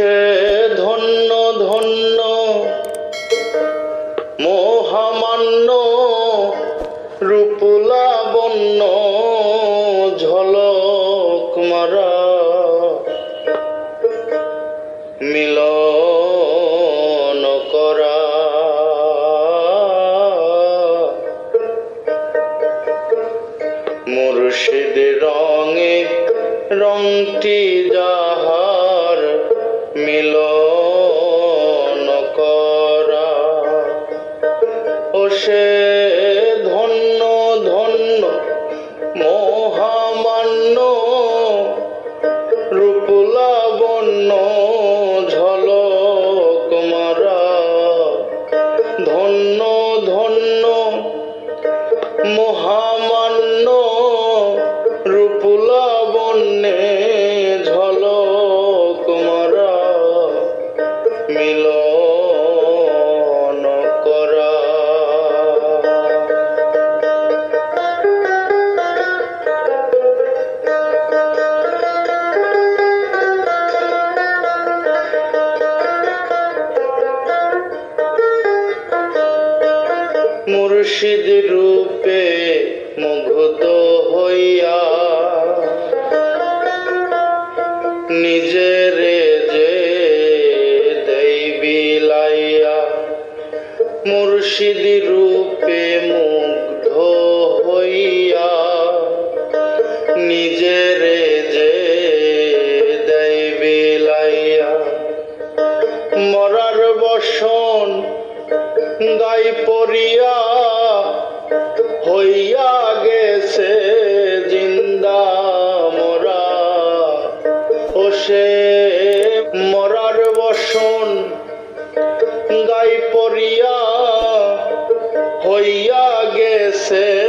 সে ধন্য ধন্য মহামান্য রূপলাবণ্য ঝলক মারা। করা। মুর্শিদ রঙে রংটি যাহার ও সে ধন্য ধন্য মহামান্য রূপলাবণ্য মুর্শিদ রূপে মুগ্ধ হইয়া নিজের গাই পড়িয়া হইয়া গেছে জিন্দা মরা। ও সে মরার বসন গাই পড়িয়া হইয়া গেছে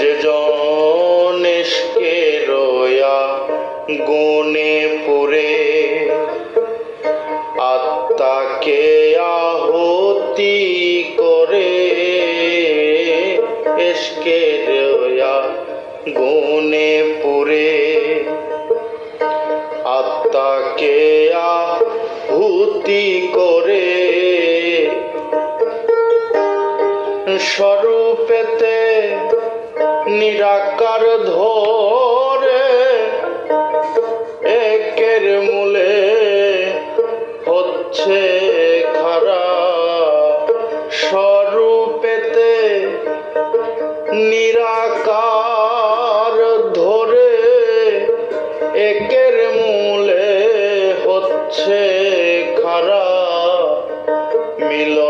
যে জনেশকে রয়া গুনে পুরে, আত্মাকে আহতি করে এসকে রয়া গুনে পুরে, আত্মাকে আহুতি করে। স্বরূপেতে ধরে একের মূলে হচ্ছে খারা। স্বরূপেতে নিরাকার ধরে একের মূলে হচ্ছে খারা। মিলন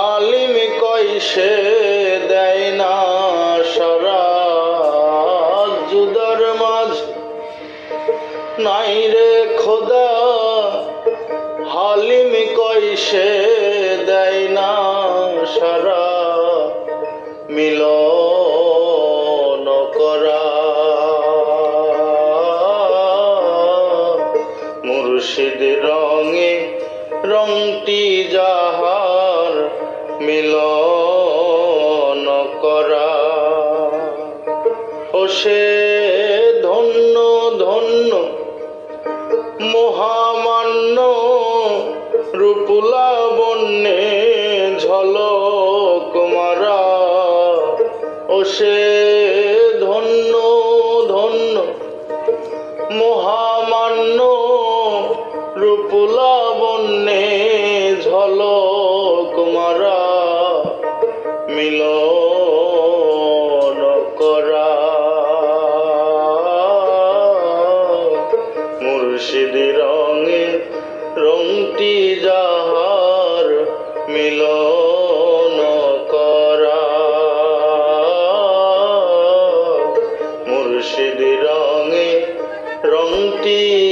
হালিম কইসে দেয় না সারা জুদার মাঝ নাই রে খোদা, হালিম কইসে দেয় না সারা মিলন করা মুর্শিদ রঙে রংটি যাহার মিলন করা। ও সে ধন্য ধন্য মহামান্য রূপুলা বন্যে ঝলক মারা। ও সে খুরশিদ রঙে রংটি যাহার মিল করা। রংটি